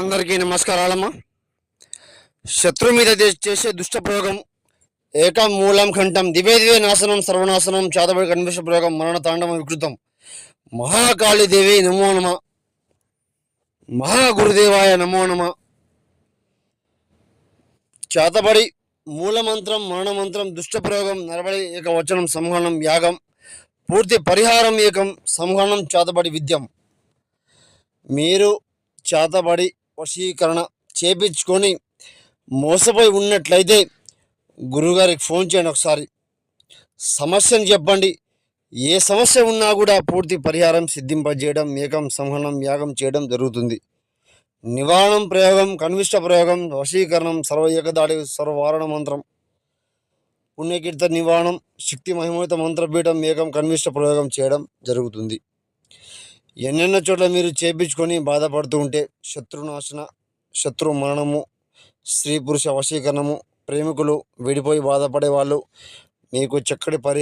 అందరికీ నమస్కారాలమ్మా. శత్రు మీద చేసే దుష్ట ప్రయోగం ఏకం మూలం కంఠం దివే దివే నాశనం సర్వనాశనం చాతబడి కన్విష ప్రయోగం మరణ తాండవం వికృతం. మహాకాళీదేవి నమో నమ. మహాగురుదేవాయ నమో నమ. చేతబడి మూలమంత్రం మరణమంత్రం దుష్ట ప్రయోగం నరబడి ఏక వచనం సంహరణం యాగం పూర్తి పరిహారం ఏకం సంహనం చేతబడి విద్యం. మీరు చేతబడి వశీకరణ చేపించుకొని మోసపోయి ఉన్నట్లయితే గురుగారికి ఫోన్ చేయండి ఒకసారి. సమస్యను చెప్పండి. ఏ సమస్య ఉన్నా కూడా పూర్తి పరిహారం సిద్ధింపజేయడం ఏకం సంహనం యాగం చేయడం జరుగుతుంది. నివారణం ప్రయోగం కనిష్ట ప్రయోగం వశీకరణం సర్వ ఏకదాడి సర్వవారణ మంత్రం. పుణ్యకీర్త నివారణం శక్తి మహిమోత మంత్రపీఠం ఏకం కనిష్ట ప్రయోగం చేయడం జరుగుతుంది. ఎన్నెన్నో చోట్ల మీరు చేపించుకొని బాధపడుతూ ఉంటే శత్రునాశన శత్రు మరణము స్త్రీ పురుష వశీకరణము ప్రేమికులు విడిపోయి బాధపడే వాళ్ళు మీకు చక్కటి పరి